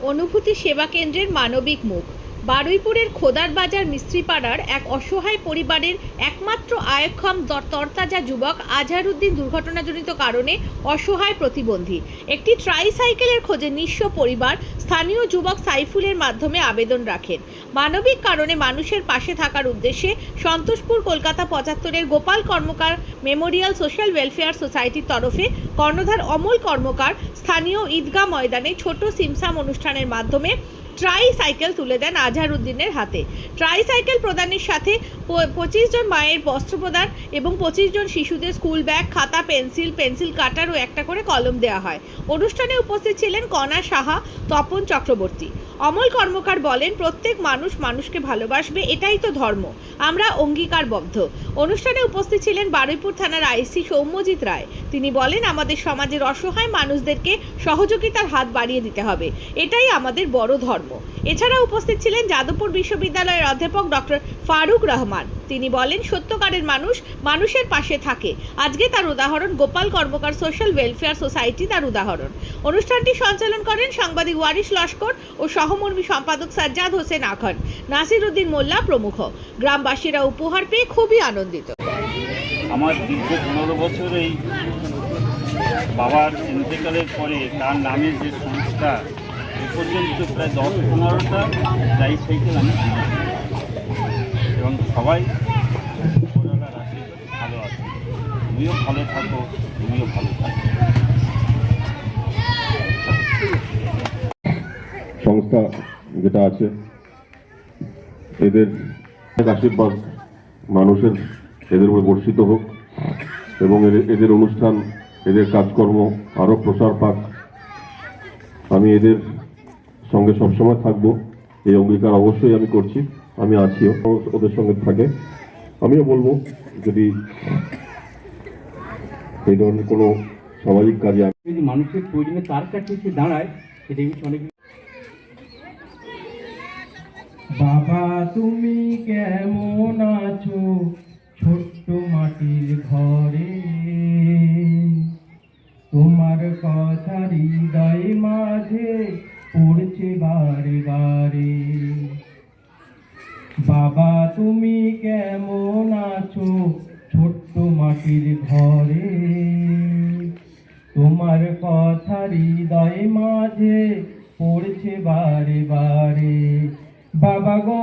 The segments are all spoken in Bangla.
অনুভূতি সেবা কেন্দ্রের মানবিক মুখ। বারুইপুরের খোদার বাজার মিস্ত্রিপাড়ার এক অসহায় পরিবারের একমাত্র আয়ক্ষম তরতাজা যুবক আজহারউদ্দিন দুর্ঘটনাজনিত কারণে অসহায় প্রতিবন্ধী। একটি ট্রাইসাইকেলের খোঁজে নিঃস্ব পরিবার স্থানীয় যুবক সাইফুলের মাধ্যমে আবেদন রাখেন। মানবিক কারণে মানুষের পাশে থাকার উদ্দেশ্যে সন্তোষপুর, কলকাতা পঁচাত্তরের Gopal Karmakar memorial social welfare সোসাইটির তরফে কর্ণধার অমল কর্মকার স্থানীয় ঈদগাহ ময়দানে ছোট সিমসাম অনুষ্ঠানের মাধ্যমে ট্রাই সাইকেল তুলে দেন আজহারউদ্দিনের হাতে। ট্রাই সাইকেল প্রদানের সাথে পঁচিশ জন মায়ের বস্ত্র প্রদান এবং পঁচিশ জন শিশুদের স্কুল ব্যাগ খাতা পেন্সিল পেন্সিল কাটার ও একটা করে কলম দেওয়া হয়। অনুষ্ঠানে উপস্থিত ছিলেন কণা সাহা, তপন চক্রবর্তী। অমল কর্মকার বলেন, প্রত্যেক মানুষ মানুষকে ভালোবাসবে, এটাই তো ধর্ম। আমরা অঙ্গীকারবদ্ধ। অনুষ্ঠানে উপস্থিত ছিলেন বারুইপুর থানার আইসি সৌম্যজিৎ রায়। তিনি বলেন, আমাদের সমাজের অসহায় মানুষদেরকে সহযোগিতার হাত বাড়িয়ে দিতে হবে। এটাই আমাদের বড় ধর্ম। এছাড়া উপস্থিত ছিলেন যাদবপুর বিশ্ববিদ্যালয়ের অধ্যাপক ডক্টর ফারুক রহমান। তিনি বলেন, সত্যকারের মানুষ মানুষের পাশে থাকে। আজকে তার উদাহরণ Gopal Karmakar social welfare society তার উদাহরণ। অনুষ্ঠানটি সঞ্চালন করেন সাংবাদিক ওয়ারিশ লস্কর ও সহমর্মী সম্পাদক সাজ্জাদ হোসেন আখন্দ নাসির উদ্দিন মোল্লা প্রমুখ। গ্রামবাসীরা উপহার পেয়ে খুবই আনন্দিত। আমার দীর্ঘ পনেরো বছর এই বাবার ইন্তেকালের পরে তার নামে যে সংস্থা পর্যন্ত প্রায় দশ পনেরোটা ট্রাই সাইকেল আমি। এবং সবাই ভালো আছে তুমিও ভালো থাকো, তুমিও ভালো থাকো। সংস্থা যেটা আছে, এদের আশীর্বাদ মানুষের, এদের উপরে বর্ষিত হোক এবং এদের- এদের অনুষ্ঠান, এদের কাজকর্ম আরও প্রসার পাক। আমি এদের সঙ্গে সবসময় থাকব। এই অঙ্গীকার অবশ্যই আমি করছি আমি আছিও ও- ওদের সঙ্গে থাকে। আমিও বলব যদি এই ধরনের কোনো সামাজিক কাজে যদি মানুষের প্রয়োজনে তার কাছে এসে দাঁড়ায় সেটা কিন্তু অনেক বাবা তুমি কেমন আছো? ছোট্ট মাটির ঘরে। তোমার কথা হৃদয় মাঝে বারে বারে বাবা, তুমি কেমন আছো? ছোট্ট মাটির ঘরে। তোমার কথা হৃদয় মাঝে পড়ছে বারে বারে। বাবা গো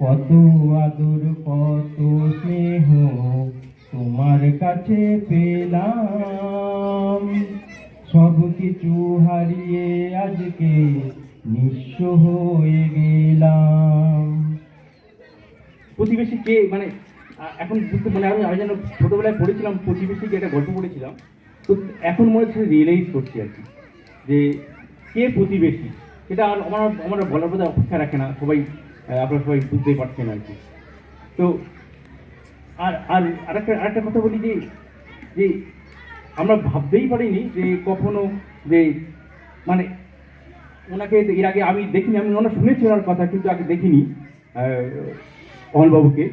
কত আদর, কত স্নেহ তোমার কাছে পেলাম। সব কিছু হারিয়ে আজকে নিঃস্ব হয়ে গেলাম। প্রতিবেশী কে? মানে এখন বুঝতে মানে আমি আমি যেন ছোটবেলায় পড়েছিলাম, প্রতিবেশীকে একটা গল্প পড়েছিলাম। তো এখন মনে হচ্ছে রিয়েলাইজ করছি আর কি, যে কে প্রতিবেশী? আর আমার আমার বলার বোধহয় অপেক্ষা রাখে না, সবাই আপনারা সবাই বুঝতেই পারছেন আর কি। তো, আর আর আরেকটা আরেকটা কথা বলি যে যে আমরা ভাবতেই পারিনি যে কখনো যে মানে ওনাকে এর আগে আমি দেখিনি, আমি ওনার শুনেছি ওনার কথা, কিন্তু আগে দেখিনি অমলবাবুকে